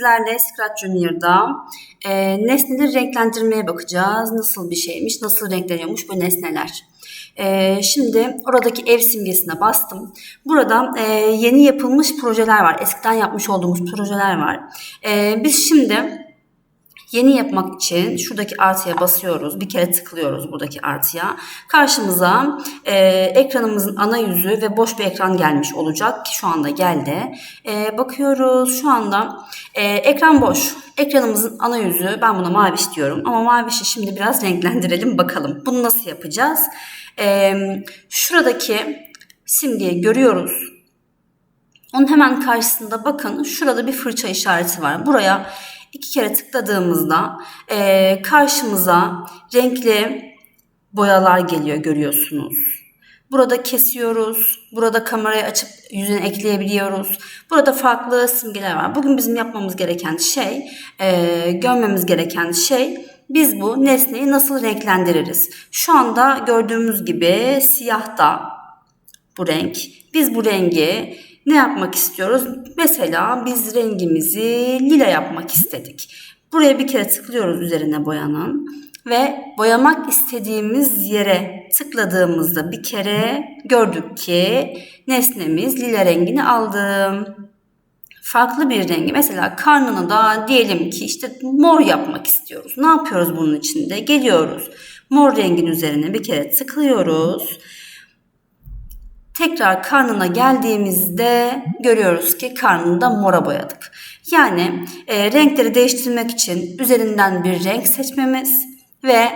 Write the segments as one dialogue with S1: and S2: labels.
S1: sizlerle Scratch Junior'da e, nesneleri renklendirmeye bakacağız. Nasıl bir şeymiş, nasıl renkleniyormuş bu nesneler. E, şimdi oradaki ev simgesine bastım. Burada e, yeni yapılmış projeler var. Eskiden yapmış olduğumuz projeler var. E, biz şimdi Yeni yapmak için şuradaki artıya basıyoruz. Bir kere tıklıyoruz buradaki artıya. Karşımıza e, ekranımızın ana yüzü ve boş bir ekran gelmiş olacak ki şu anda geldi. E, bakıyoruz şu anda e, ekran boş. Ekranımızın ana yüzü ben buna maviş diyorum ama mavişi şimdi biraz renklendirelim bakalım. Bunu nasıl yapacağız? E, şuradaki simgeyi görüyoruz. Onun hemen karşısında bakın şurada bir fırça işareti var. Buraya iki kere tıkladığımızda e, karşımıza renkli boyalar geliyor görüyorsunuz. Burada kesiyoruz. Burada kamerayı açıp yüzüne ekleyebiliyoruz. Burada farklı simgeler var. Bugün bizim yapmamız gereken şey, e, görmemiz gereken şey biz bu nesneyi nasıl renklendiririz? Şu anda gördüğümüz gibi siyah da bu renk. Biz bu rengi ne yapmak istiyoruz? Mesela biz rengimizi lila yapmak istedik. Buraya bir kere tıklıyoruz üzerine boyanın ve boyamak istediğimiz yere tıkladığımızda bir kere gördük ki nesnemiz lila rengini aldı. Farklı bir rengi mesela karnını da diyelim ki işte mor yapmak istiyoruz. Ne yapıyoruz bunun içinde? Geliyoruz. Mor rengin üzerine bir kere tıklıyoruz Tekrar karnına geldiğimizde görüyoruz ki karnını da mora boyadık. Yani e, renkleri değiştirmek için üzerinden bir renk seçmemiz ve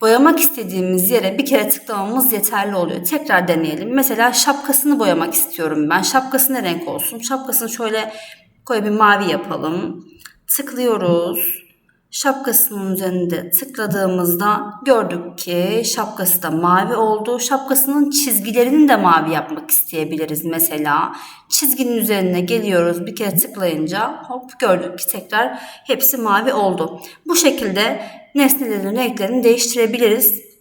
S1: boyamak istediğimiz yere bir kere tıklamamız yeterli oluyor. Tekrar deneyelim. Mesela şapkasını boyamak istiyorum ben. Şapkası ne renk olsun? Şapkasını şöyle koy bir mavi yapalım. Tıklıyoruz şapkasının üzerinde tıkladığımızda gördük ki şapkası da mavi oldu. Şapkasının çizgilerini de mavi yapmak isteyebiliriz mesela. Çizginin üzerine geliyoruz bir kere tıklayınca hop gördük ki tekrar hepsi mavi oldu. Bu şekilde nesnelerin renklerini değiştirebiliriz.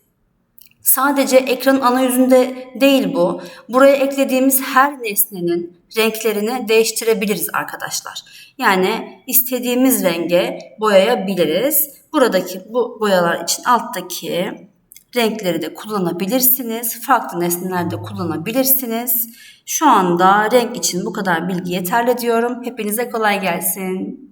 S1: Sadece ekranın ana yüzünde değil bu. Buraya eklediğimiz her nesnenin renklerini değiştirebiliriz arkadaşlar. Yani istediğimiz renge boyayabiliriz. Buradaki bu boyalar için alttaki renkleri de kullanabilirsiniz. Farklı nesneler de kullanabilirsiniz. Şu anda renk için bu kadar bilgi yeterli diyorum. Hepinize kolay gelsin.